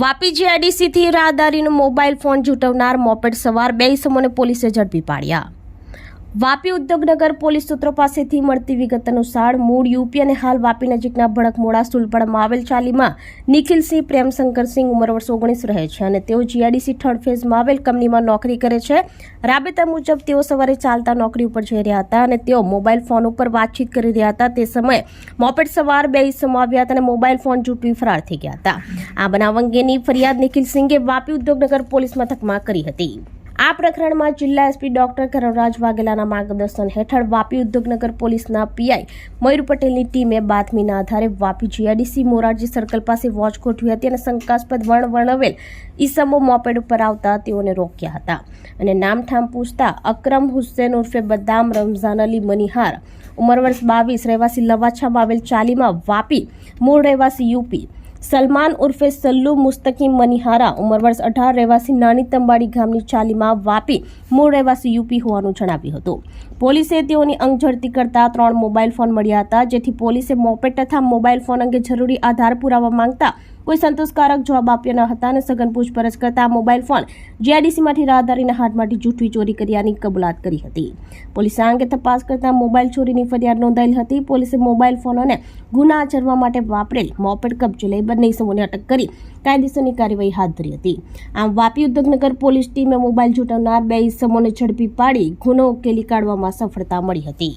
વાપી જીઆઈડીસીથી રાહદારીનો mobile phone જૂટવનાર મોપેડ સવાર બે ઇસમોને પોલીસે ઝડપી પાડ્યા. વાપી ઉદ્યોગનગર પોલીસ સૂત્રો પાસેથી મળતી વિગત અનુસાર મૂળ યુપી અને હાલ વાપી નજીકના ભડકમોડા સુલપડમાં આવેલ ચાલીમાં નિખિલસિંહ પ્રેમશંકરસિંહ ઉંમર વર્ષ ઓગણીસ રહે છે અને તેઓ જીઆઈડીસી થર્ડ ફેઝમાં આવેલ કંપનીમાં નોકરી કરે છે. રાબેતા મુજબ તેઓ સવારે ચાલતા નોકરી ઉપર જઈ રહ્યા હતા અને તેઓ મોબાઈલ ફોન ઉપર વાતચીત કરી રહ્યા હતા. તે સમયે મોપેડ સવાર બે ઇસમો આવ્યા હતા અને મોબાઈલ ફોન જૂટવી ફરાર થઈ ગયા હતા. આ બનાવ અંગેની ફરિયાદ નિખિલ સિંઘે વાપી ઉદ્યોગનગર પોલીસ મથકમાં કરી હતી. આ પ્રકરણમાં જિલ્લા એસપી ડોક્ટર કરણરાજ વાઘેલાના માર્ગદર્શન હેઠળ વાપી ઉદ્યોગનગર પોલીસના પીઆઈ મયુર પટેલની ટીમે બાતમીના આધારે વાપી જીઆઈડીસી મોરારજી સર્કલ પાસે વોચ ગોઠવી હતી અને શંકાસ્પદ વર્ણ વર્ણવેલ ઈસમો મોપેડ ઉપર આવતા તેઓને રોક્યા હતા. અને નામઠામ પૂછતા અકરમ હુસેન ઉર્ફે બદામ રમઝાન અલી મનિહાર, ઉંમર વર્ષ બાવીસ, રહેવાસી લવાછામાં આવેલ ચાલીમાં વાપી, મૂળ રહેવાસી યુપી સલમાન ઉર્ફે સલ્લુ મુસ્તકીમ મનિહારા ઉંમર વર્ષ અઢાર રહેવાસી નાની તંબાડી ગામની ચાલીમાં વાપી મૂળ રહેવાસી યુપી હોવાનું જણાવ્યું હતું. પોલીસે તેઓની અંગ ઝડતી કરતા ત્રણ મોબાઈલ ફોન મળ્યા હતા, જેથી પોલીસે મોપેટ તથા મોબાઈલ ફોન અંગે જરૂરી આધાર પુરાવા માંગતા કોઈ સંતોષકારક જવાબ આપ્યા ન હતા અને સઘન પૂછપરછ કરતા મોબાઈલ ફોન જીઆઈડીસીમાંથી રાહદારીના હાથમાંથી જૂઠવી ચોરી કર્યાની કબૂલાત કરી હતી. પોલીસે આ અંગે તપાસ કરતા મોબાઈલ ચોરીની ફરિયાદ નોંધાયેલ હતી. પોલીસે મોબાઈલ ફોન અને ગુના આચરવા માટે વાપરેલ મોપેડ કબજે લઈ બંને ઇસમોને અટક કરી કાયદેસરની કાર્યવાહી હાથ ધરી હતી. આમ વાપી ઉદ્યોગનગર પોલીસ ટીમે મોબાઈલ જૂટવનાર બે ઇસમોને ઝડપી પાડી ગુનો ઉકેલી કાઢવામાં સફળતા મળી હતી.